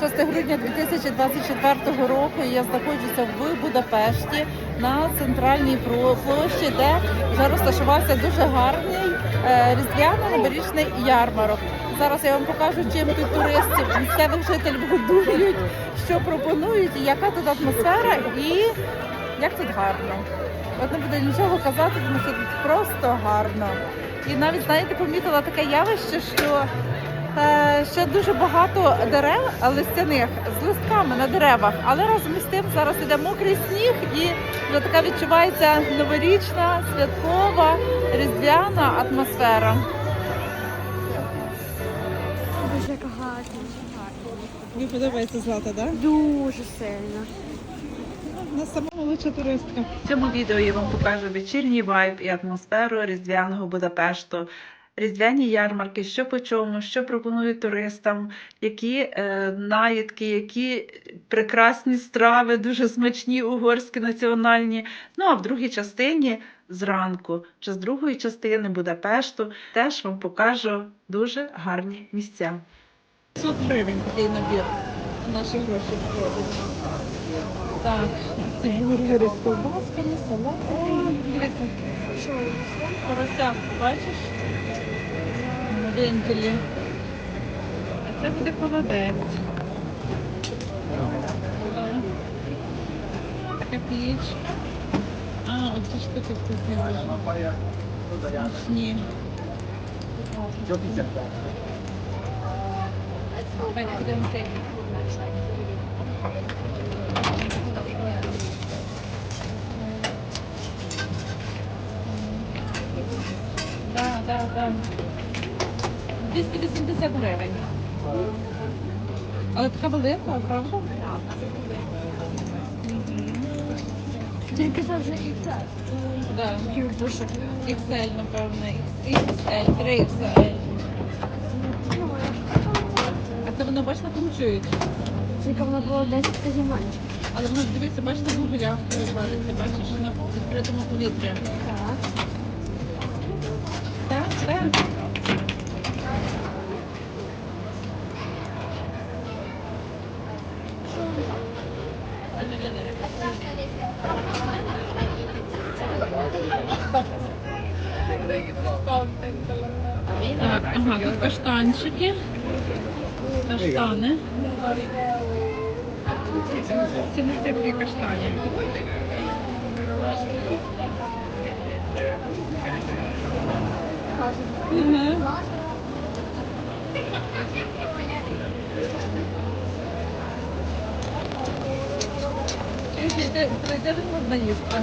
6 грудня 2024 року. Я знаходжуся в Будапешті на центральній площі, де вже розташувався дуже гарний е, різдвяно-новорічний ярмарок. Зараз я вам покажу, чим тут туристів, місцевих жителів годують, що пропонують, яка тут атмосфера, і як тут гарно. От не буду нічого казати, тому що тут просто гарно. І навіть знаєте, помітила таке явище, що Ще дуже багато дерев листяних з листками на деревах, але разом із тим зараз іде мокрий сніг і вже така відчувається новорічна, святкова, різдвяна атмосфера. Дуже гарно. Мені подобається злата, так? Дуже сильно. На сама лучша туристка. В цьому відео я вам покажу вечірній вайб і атмосферу різдвяного Будапешту. Різдвяні ярмарки, що по чому, що пропонують туристам, які е, наїдки, які прекрасні страви, дуже смачні, угорські національні. Ну а в другій частині зранку, чи з другої частини Будапешту, теж вам покажу дуже гарні місця. 500 гривень такий набір. Наші гроші входять. Так, ці бургери з ковбасками, салатами. Дивіться, бачиш? Вентилі. А це буде холодець. Така піч. А, оці штуки вкусні дуже. Смачні. Давай, будемо цей. Да, да, да. 280 гривень. Але така велика, правда? Тільки завжди і це. Да. XL, напевно. XL, 3XL. А це воно, бачите, накручують. Тільки вона була 10 разів. Але воно, дивіться, бачите, в углях вариться, бачиш, на відкритому повітрі. Так. Так, так. Так, ага, тут каштанчики. Каштани. Це Ціни такі каштані. Мгм. Прийде, прийде можна їсти.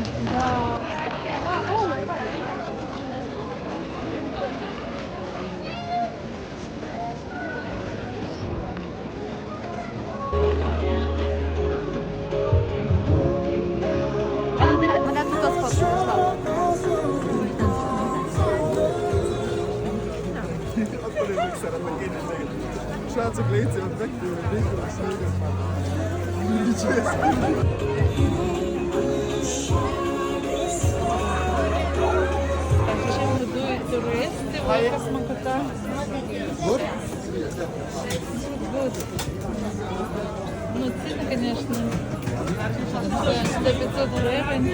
Мене тут сфоткала. Schwarze Gläser und weg, du Weg und Tschüss. Яка смакота. Ну, ціни, звісно. Це 500 гривень,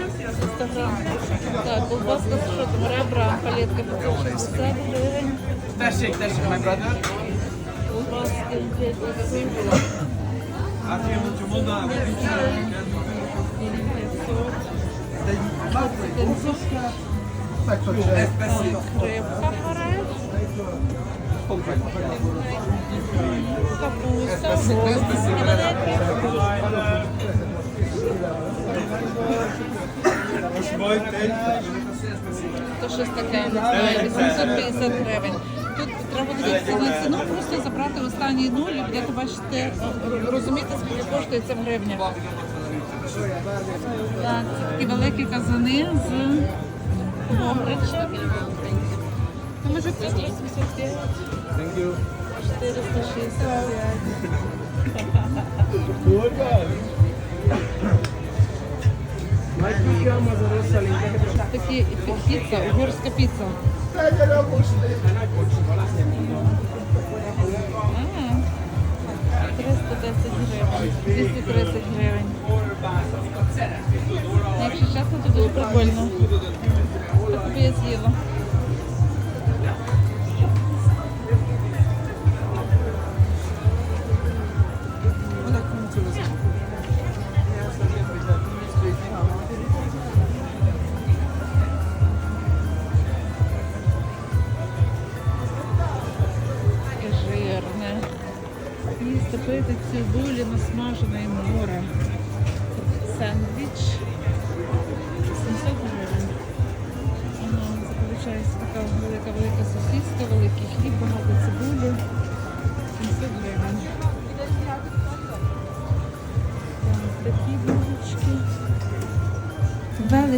100 грам. Так, колбаска з палетка 560 гривень. Колбаски 500 Afiyet Рибка форель, капуста. То щось таке, не 850 гривень. Треба дивитися на ціну, просто забрати останній нуль і будете бачити, розуміти, скільки коштує це в гривнях. Так, це такі великі казани з вогричем. Ну, може, 385, 465. Такі піца, угорська піца. А, 310 230 гривень. Якщо чесно, то дуже прикольно.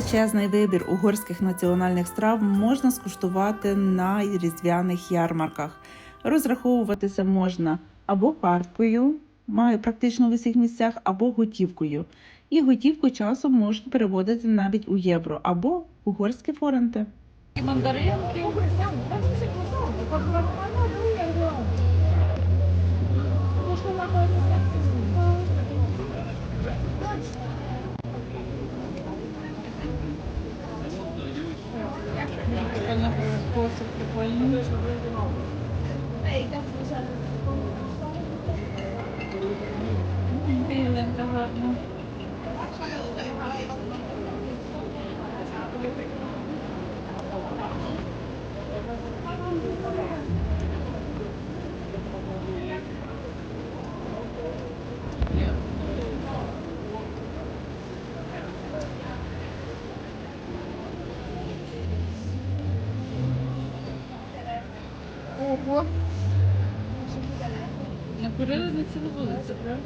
Величезний вибір угорських національних страв можна скуштувати на різдвяних ярмарках. Розраховуватися можна або карткою, має практично в усіх місцях, або готівкою. І готівку часом можна переводити навіть у євро або угорські форенти. Мандаринки. Прикольно спосіб, прикольний. Білинка гарна. Ого. Накурили на цілу вулицю, правда?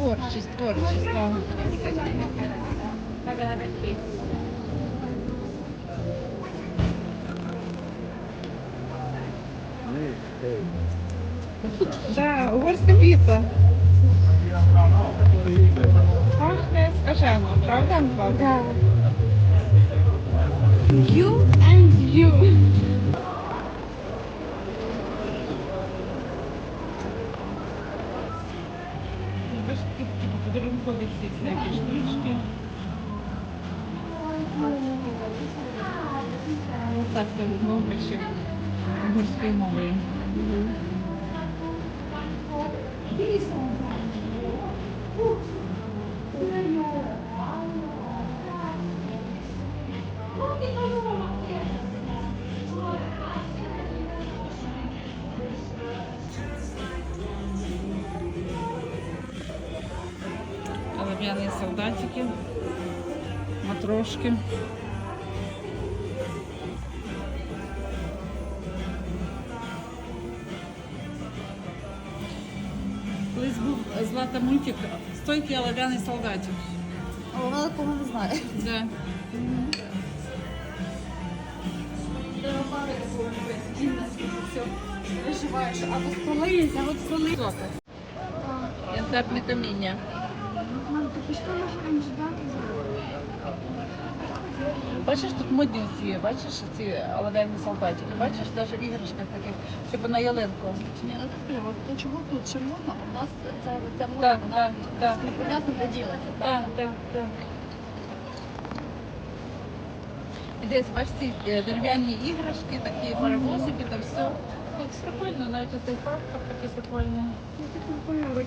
Творчість, творчість. Да, угорська піца. Пахне скажено, правда? Да. You and you. Подарункові всякі штучки. Так, це мовлю ще угорською мовою. Олов'яні солдатики, матрошки. Колись був злата мультик Стойкий олов'яний солдатик. А вона такого не знає. Да. Переживаєш, а от коли, а от коли. Янтарне каміння. Мам, ти пішла можемо ждати Бачиш, тут модні ці, бачиш ці олов'яні солдатики, бачиш, навіть в іграшках таких, типу на ялинку. Ні, ну скажи, от чого тут червона, у нас це ця мода, Так, вона так, так. непонятно де ділиться. Так, так, так. І десь бачиш ці е, дерев'яні іграшки, такі паровозики, там все. Ну, Прикольно, навіть цей парк такий прикольний. Я так не пам'ятаю,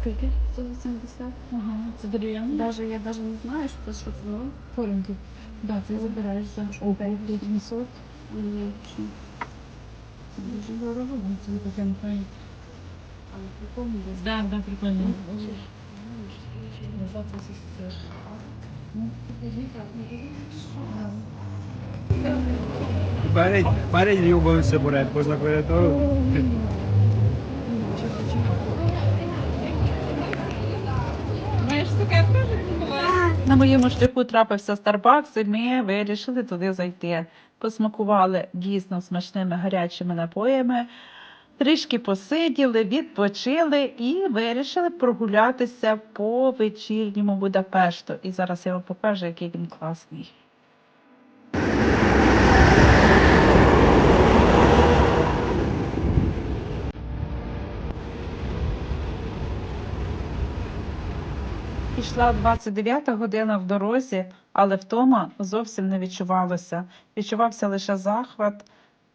Скільки? 180. Ага, це дерев'яний? Даже я даже не знаю, що це що це. ну. Поринки. Да, ти забираєш за ого, 500. Ні, що? Це дуже дорого, ну, це таке не пам'ятаю. Да, да, прикольно. Тисячі теж. Ну, Pare, pare di Ugo На моєму шляху трапився Starbucks, і ми вирішили туди зайти. Посмакували дійсно смачними гарячими напоями, трішки посиділи, відпочили і вирішили прогулятися по вечірньому Будапешту. І зараз я вам покажу, який він класний. Пішла 29 година в дорозі, але втома зовсім не відчувалося. Відчувався лише захват,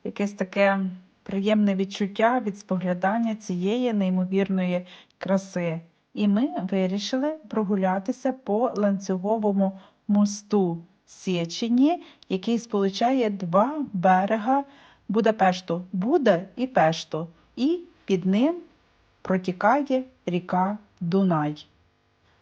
якесь таке приємне відчуття від споглядання цієї неймовірної краси. І ми вирішили прогулятися по ланцюговому мосту Сєчині, який сполучає два берега Будапешту Буда і Пешту. І під ним протікає ріка Дунай.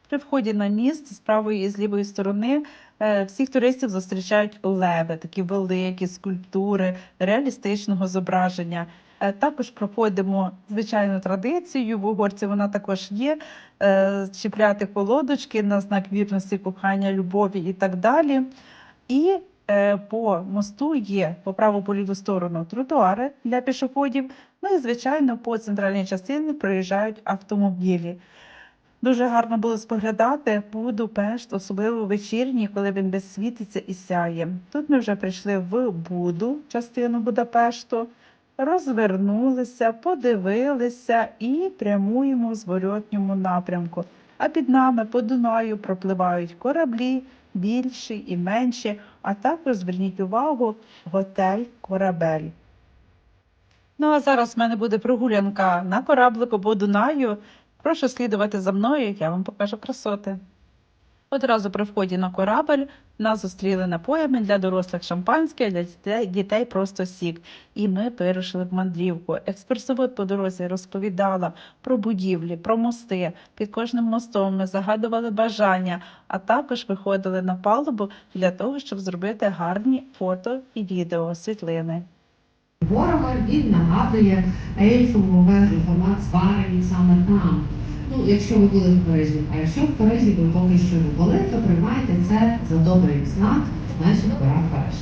При вході на міст з правої і з лівої сторони е, всіх туристів зустрічають леви, такі великі скульптури реалістичного зображення. Е, Також проходимо звичайну традицію. В Угорці вона також є е, чіпляти колодочки на знак вірності, кохання, любові і так далі. І по мосту є по праву по ліву сторону тротуари для пішоходів. Ну і звичайно, по центральній частині проїжджають автомобілі. Дуже гарно було споглядати Будапешт, особливо вечірній, коли він безсвітиться і сяє. Тут ми вже прийшли в Буду, частину Будапешту, розвернулися, подивилися і прямуємо в зворотньому напрямку. А під нами по Дунаю пропливають кораблі, більші і менші, а також зверніть увагу готель Корабель. Ну а зараз в мене буде прогулянка на кораблику по Дунаю. Прошу слідувати за мною, я вам покажу красоти. Одразу при вході на корабель нас зустріли напоями для дорослих шампанське, для дітей, просто сік. І ми вирушили в мандрівку. Екскурсовод по дорозі розповідала про будівлі, про мости. Під кожним мостом ми загадували бажання, а також виходили на палубу для того, щоб зробити гарні фото і відео світлини. Ворога він нагадує ельфову вежу формат зварені саме там. Ну, якщо ви були в Парижі, а якщо в Парижі ви поки що не були, то приймайте це за добрий знак, значить пора Париж.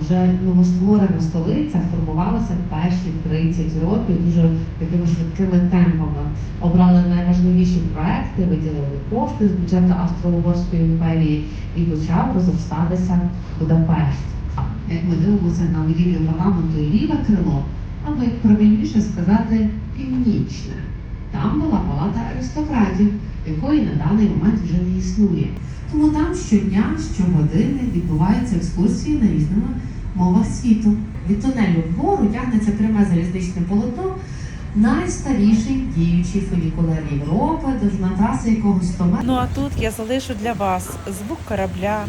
Вже новостворена столиця формувалася перші 30 років дуже такими швидкими темпами. Обрали найважливіші проекти, виділили кошти з бюджету Австро-Угорської імперії і почав розростатися Будапешт. Як ми дивимося на будівлю парламенту і ліве крило, або як правильніше сказати, північне. Там була палата аристократів, якої на даний момент вже не існує. Тому там щодня, щогодини відбуваються екскурсії на різними мовах світу. Від тунелю вгору тягнеться пряме залізничне полотно, найстаріший діючий фунікулер Європи, довжина траси якого 100 метрів. Ну а тут я залишу для вас звук корабля,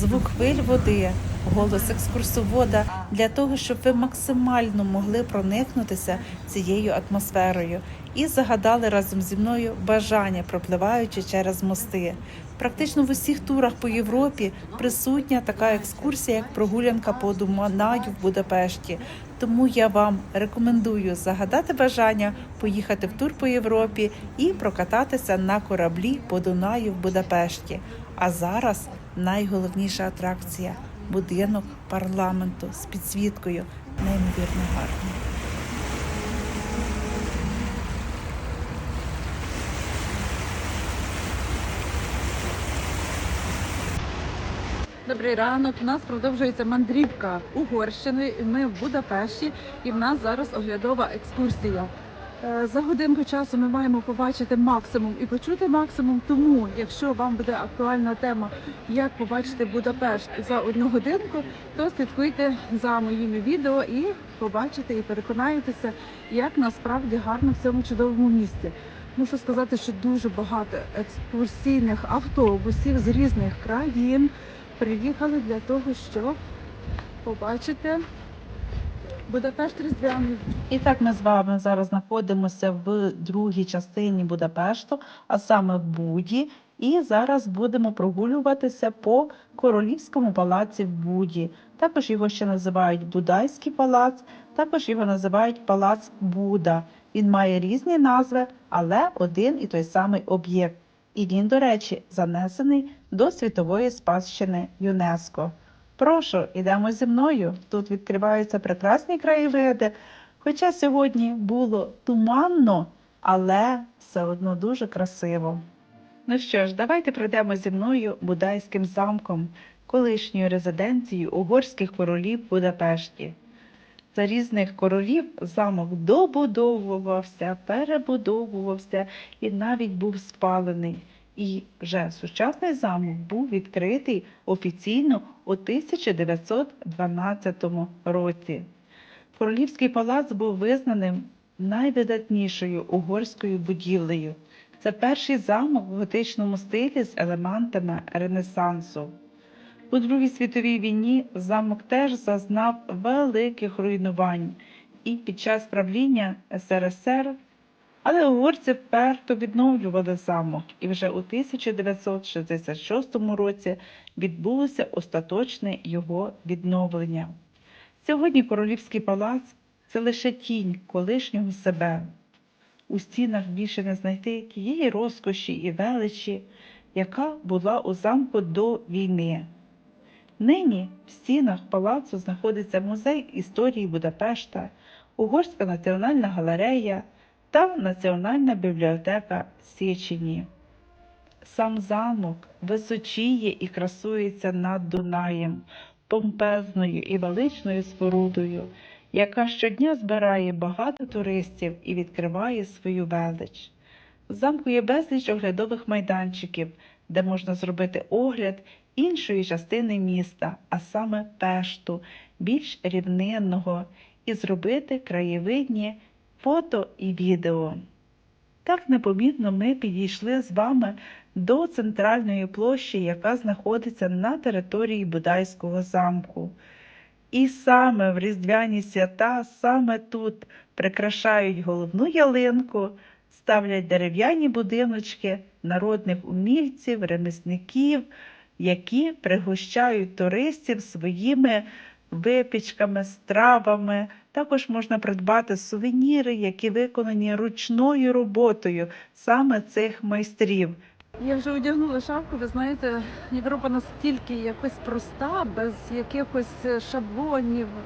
звук хвиль води, голос екскурсовода для того, щоб ви максимально могли проникнутися цією атмосферою і загадали разом зі мною бажання, пропливаючи через мости. Практично в усіх турах по Європі присутня така екскурсія, як прогулянка по Думанаю в Будапешті. Тому я вам рекомендую загадати бажання поїхати в тур по Європі і прокататися на кораблі по Дунаю в Будапешті. А зараз найголовніша атракція будинок парламенту з підсвіткою, неймовірно гарний. Добрий ранок. У нас продовжується мандрівка Угорщиною. і Ми в Будапешті, і в нас зараз оглядова екскурсія. Е, За годинку часу ми маємо побачити максимум і почути максимум. Тому, якщо вам буде актуальна тема, як побачити Будапешт за одну годинку, то слідкуйте за моїми відео і побачите і переконаєтеся, як насправді гарно в цьому чудовому місті. Мушу сказати, що дуже багато екскурсійних автобусів з різних країн приїхали для того, щоб побачити Будапешт Різдвяний. І так ми з вами зараз знаходимося в другій частині Будапешту, а саме в Буді. І зараз будемо прогулюватися по королівському палаці в Буді. Також його ще називають Будайський палац, також його називають Палац Буда. Він має різні назви, але один і той самий об'єкт. І він, до речі, занесений до світової спадщини ЮНЕСКО. Прошу, ідемо зі мною. Тут відкриваються прекрасні краєвиди. Хоча сьогодні було туманно, але все одно дуже красиво. Ну що ж, давайте пройдемо зі мною Будайським замком, колишньою резиденцією угорських королів Будапешті. За різних королів замок добудовувався, перебудовувався і навіть був спалений. І вже сучасний замок був відкритий офіційно у 1912 році. Королівський палац був визнаним найвидатнішою угорською будівлею. Це перший замок в готичному стилі з елементами Ренесансу. У Другій світовій війні замок теж зазнав великих руйнувань і під час правління СРСР, але угорці вперто відновлювали замок, і вже у 1966 році відбулося остаточне його відновлення. Сьогодні Королівський палац це лише тінь колишнього себе. У стінах більше не знайти тієї розкоші і величі, яка була у замку до війни. Нині в стінах палацу знаходиться музей історії Будапешта, Угорська національна галерея та Національна бібліотека Січені. Сам замок височіє і красується над Дунаєм, помпезною і величною спорудою, яка щодня збирає багато туристів і відкриває свою велич. В замку є безліч оглядових майданчиків, де можна зробити огляд іншої частини міста, а саме Пешту, більш рівнинного, і зробити краєвидні фото і відео. Так непомітно ми підійшли з вами до центральної площі, яка знаходиться на території Будайського замку. І саме в різдвяні свята, саме тут прикрашають головну ялинку, ставлять дерев'яні будиночки народних умільців, ремісників, які пригощають туристів своїми випічками, стравами. Також можна придбати сувеніри, які виконані ручною роботою саме цих майстрів. Я вже одягнула шапку. Ви знаєте, Європа настільки якось проста, без якихось шаблонів е,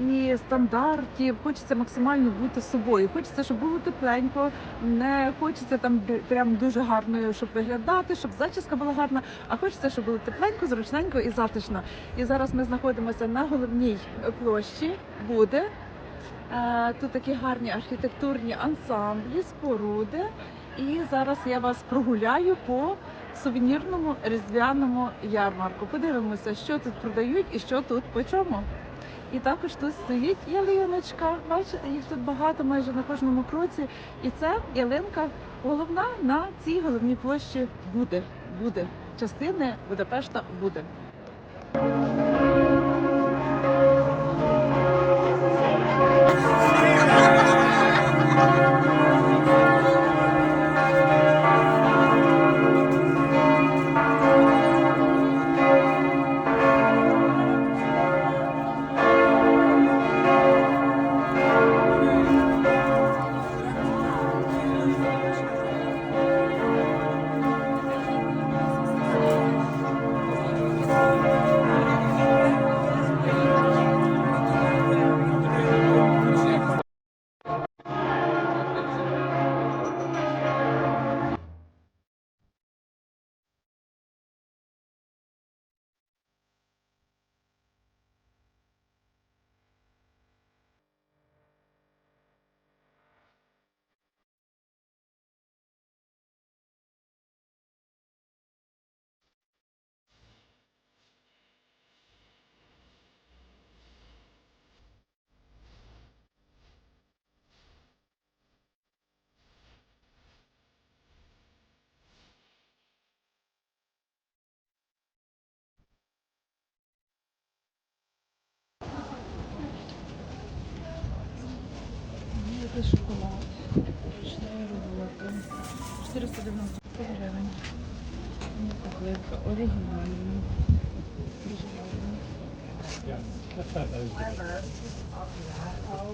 і стандартів. Хочеться максимально бути собою. Хочеться, щоб було тепленько, не хочеться там прям дуже гарно, щоб виглядати, щоб зачіска була гарна. А хочеться, щоб було тепленько, зручненько і затишно. І зараз ми знаходимося на головній площі. Буде Е, тут такі гарні архітектурні ансамблі, споруди. І зараз я вас прогуляю по сувенірному різдвяному ярмарку. Подивимося, що тут продають і що тут по чому. І також тут стоїть ялиночка. Бачите, їх тут багато, майже на кожному кроці. І це ялинка головна на цій головній площі буде. Буде частини Будапешта буде.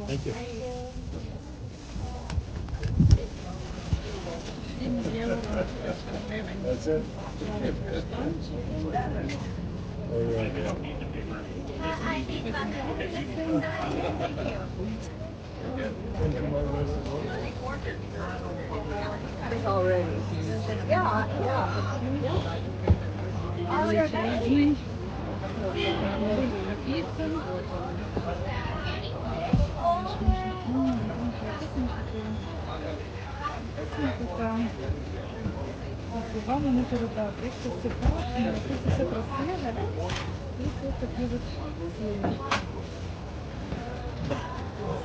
Thank you. That's it? All right. It's already Yeah, yeah. Oh, you're back. Ванна не передати, як це все класно, як це все красиве, і це таке от сильне.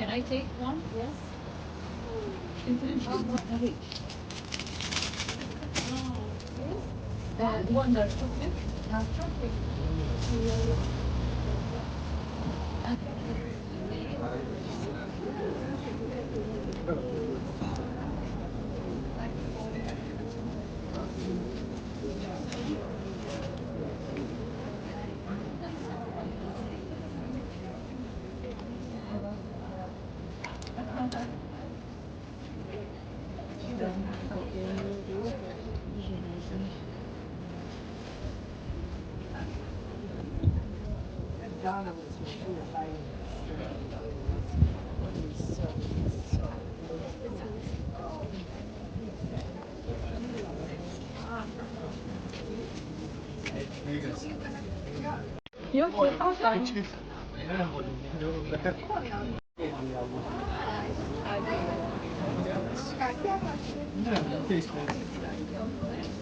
Can I take one? Yes. Oh, Uh, wonderful. Uh, 我好想去，没有我就不来。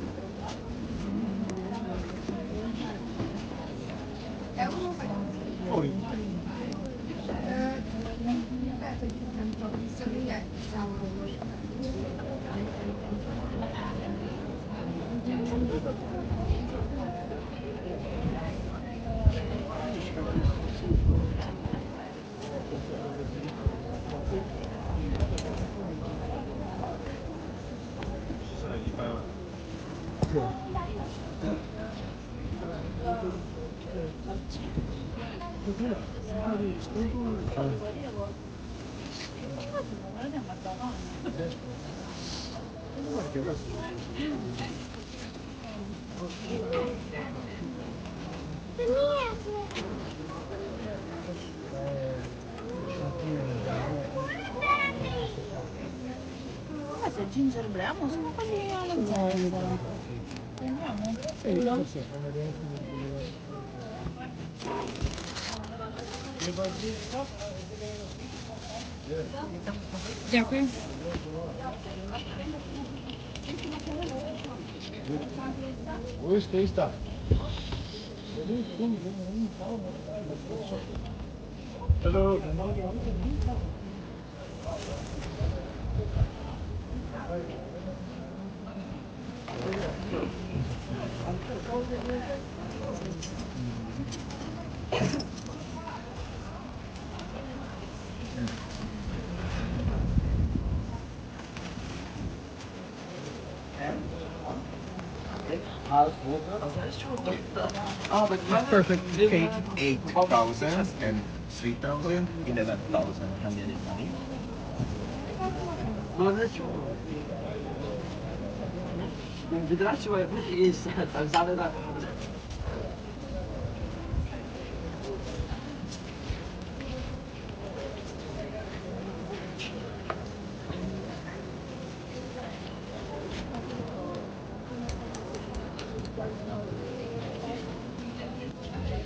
Asta não. brea, mă, não mă pădie não. Păi, mă, Não, mă, mă, não. mă, mă, Não, mă, mă, não. mă, mă, Não, mă, mă, não. mă, mă, Não, mă, mă, não. mă, mă, Não, mă, Дякую. Ось ти ста. Hello. Perfect Eight thousand and three thousand in and 3,000, 11,190. Bedrijfswerk is, dan zouden dat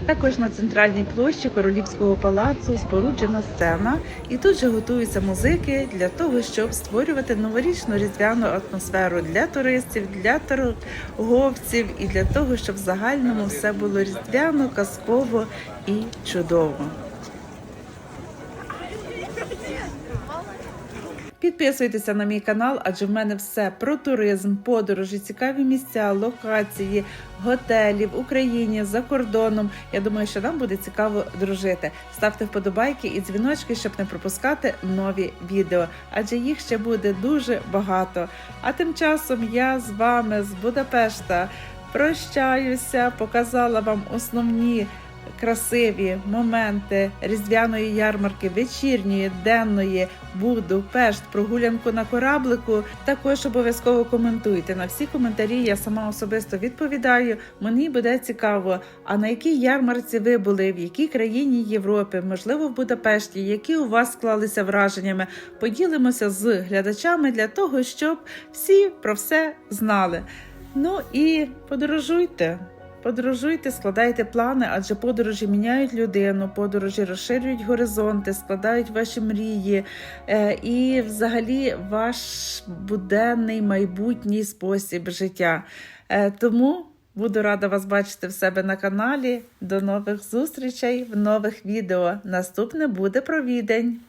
Також на центральній площі королівського палацу споруджена сцена, і тут же готуються музики для того, щоб створювати новорічну різдвяну атмосферу для туристів, для торговців і для того, щоб в загальному все було різдвяно, казково і чудово. Підписуйтеся на мій канал, адже в мене все про туризм, подорожі, цікаві місця, локації, готелі в Україні за кордоном. Я думаю, що нам буде цікаво дружити. Ставте вподобайки і дзвіночки, щоб не пропускати нові відео, адже їх ще буде дуже багато. А тим часом я з вами з Будапешта прощаюся, показала вам основні красиві моменти різдвяної ярмарки, вечірньої, денної, буду, пешт, прогулянку на кораблику. Також обов'язково коментуйте. На всі коментарі я сама особисто відповідаю. Мені буде цікаво, а на якій ярмарці ви були, в якій країні Європи, можливо, в Будапешті, які у вас склалися враженнями. Поділимося з глядачами для того, щоб всі про все знали. Ну і подорожуйте. Подорожуйте, складайте плани, адже подорожі міняють людину, подорожі розширюють горизонти, складають ваші мрії е, і, взагалі, ваш буденний майбутній спосіб життя. Е, тому буду рада вас бачити в себе на каналі. До нових зустрічей в нових відео. Наступне буде про відень.